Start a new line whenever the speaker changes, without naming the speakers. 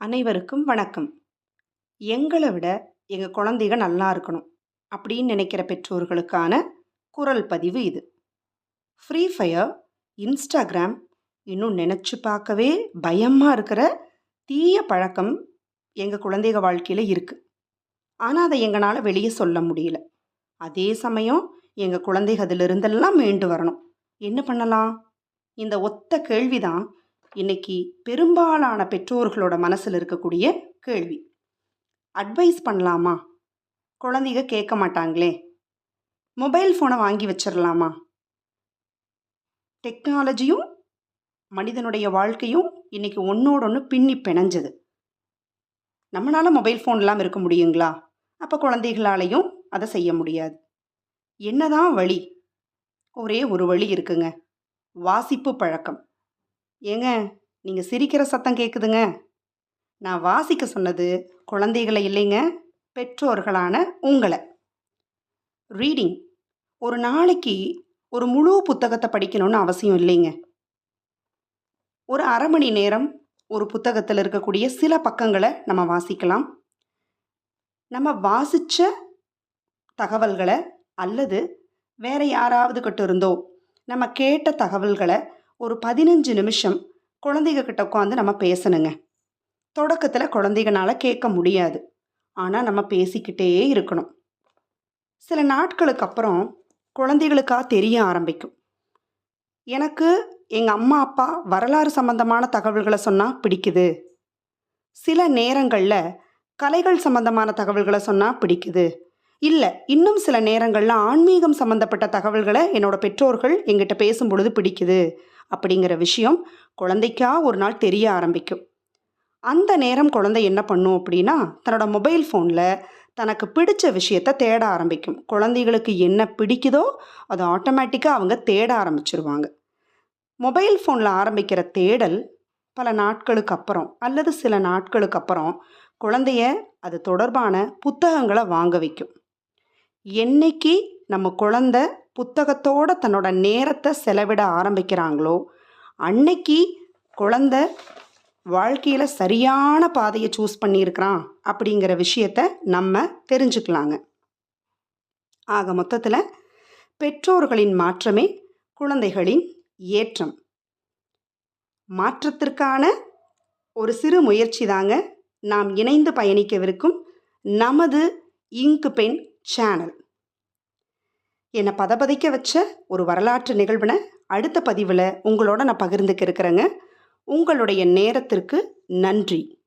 அனைவருக்கும் வணக்கம். எங்களை விட எங்கள் குழந்தைகள் நல்லா இருக்கணும் அப்படின்னு நினைக்கிற பெற்றோர்களுக்கான குரல் பதிவு இது. ஃப்ரீ ஃபயர் இன்ஸ்டாகிராம் இன்னும் நினச்சி பார்க்கவே பயமாக இருக்கிற தீய பழக்கம் எங்கள் குழந்தைக வாழ்க்கையில் இருக்குது ஆனால் அதை எங்களால் வெளியே சொல்ல முடியல. அதே சமயம் எங்கள் குழந்தைகள் அதிலிருந்தெல்லாம் மீண்டு வரணும். என்ன பண்ணலாம்? இந்த ஒத்த கேள்விதான் இன்னைக்கு பெரும்பாலான பெற்றோர்களோட மனசில் இருக்கக்கூடிய கேள்வி. அட்வைஸ் பண்ணலாமா? குழந்தைங்க கேட்க மாட்டாங்களே. மொபைல் ஃபோனை வாங்கி வச்சிடலாமா டெக்னாலஜியும் மனிதனுடைய வாழ்க்கையும் இன்னைக்கு ஒன்றோட ஒன்று பின்னி பிணைஞ்சது. நம்மளால் மொபைல் ஃபோன் இல்லாமல் இருக்க முடியுங்களா? அப்போ குழந்தைகளாலையும் அதை செய்ய முடியாது. என்னதான் வழி? ஒரே ஒரு வழி இருக்குங்க. வாசிப்பு பழக்கம். ஏங்க நீங்கள் சிரிக்கிற சத்தம் கேட்குதுங்க நான் வாசிக்க சொன்னது குழந்தைகளை இல்லைங்க பெற்றோர்களான உங்களை. ரீடிங். ஒரு நாளைக்கு ஒரு முழு புத்தகத்தை படிக்கணும்னு அவசியம் இல்லைங்க. ஒரு அரை மணி நேரம் ஒரு புத்தகத்தில் இருக்கக்கூடிய சில பக்கங்களை நம்ம வாசிக்கலாம். நம்ம வாசித்த தகவல்களை அல்லது வேறு யாராவது கிட்ட இருந்தோ நம்ம கேட்ட தகவல்களை ஒரு பதினஞ்சு நிமிஷம் குழந்தைங்க கிட்ட உட்காந்து நம்ம பேசணுங்க. தொடக்கத்தில் குழந்தைகளால் கேட்க முடியாது. ஆனால் நம்ம பேசிக்கிட்டே இருக்கணும். சில நாட்களுக்கு அப்புறம் குழந்தைகளுக்காக தெரிய ஆரம்பிக்கும். எனக்கு எங்கள் அம்மா அப்பா வரலாறு சம்பந்தமான தகவல்களை சொன்னால் பிடிக்குது. சில நேரங்களில் கலைகள் சம்பந்தமான தகவல்களை சொன்னால் பிடிக்குது. இல்லை இன்னும் சில நேரங்களில் ஆன்மீகம் சம்மந்தப்பட்ட தகவல்களை என்னோடய பெற்றோர்கள் எங்கிட்ட பேசும் பொழுது பிடிக்குது. அப்படிங்கிற விஷயம் குழந்தைக்கா ஒரு நாள் தெரிய ஆரம்பிக்கும். அந்த நேரம் குழந்தை என்ன பண்ணும் அப்படின்னா தன்னோட மொபைல் ஃபோனில் தனக்கு பிடிச்ச விஷயத்த தேட ஆரம்பிக்கும். குழந்தைகளுக்கு என்ன பிடிக்குதோ அதை ஆட்டோமேட்டிக்காக அவங்க தேட ஆரம்பிச்சிருவாங்க. மொபைல் ஃபோனில் ஆரம்பிக்கிற தேடல் பல நாட்களுக்கு அப்புறம் அல்லது சில நாட்களுக்கு அப்புறம் குழந்தைய அது தொடர்பான புத்தகங்களை வாங்க வைக்கும். என்னைக்கு நம்ம குழந்த புத்தகத்தோட தன்னோட நேரத்தை செலவிட ஆரம்பிக்கிறாங்களோ அன்னைக்கு குழந்த வாழ்க்கையில் சரியான பாதையை சூஸ் பண்ணியிருக்கிறான் அப்படிங்கிற விஷயத்த நம்ம தெரிஞ்சுக்கலாங்க. ஆக மொத்தத்தில் பெற்றோர்களின் மாற்றமே குழந்தைகளின் ஏற்றம். மாற்றத்திற்கான ஒரு சிறு முயற்சி தாங்க நாம் இணைந்து பயணிக்கவிருக்கும் நமது இங்கு பெண் சேனல் என்னை பதபதிக்க வச்ச ஒரு வரலாற்று நிகழ்வினை அடுத்த பதிவில் உங்களோட நான் பகிர்ந்துக்க இருக்கிறேங்க. உங்களுடைய நேரத்திற்கு நன்றி.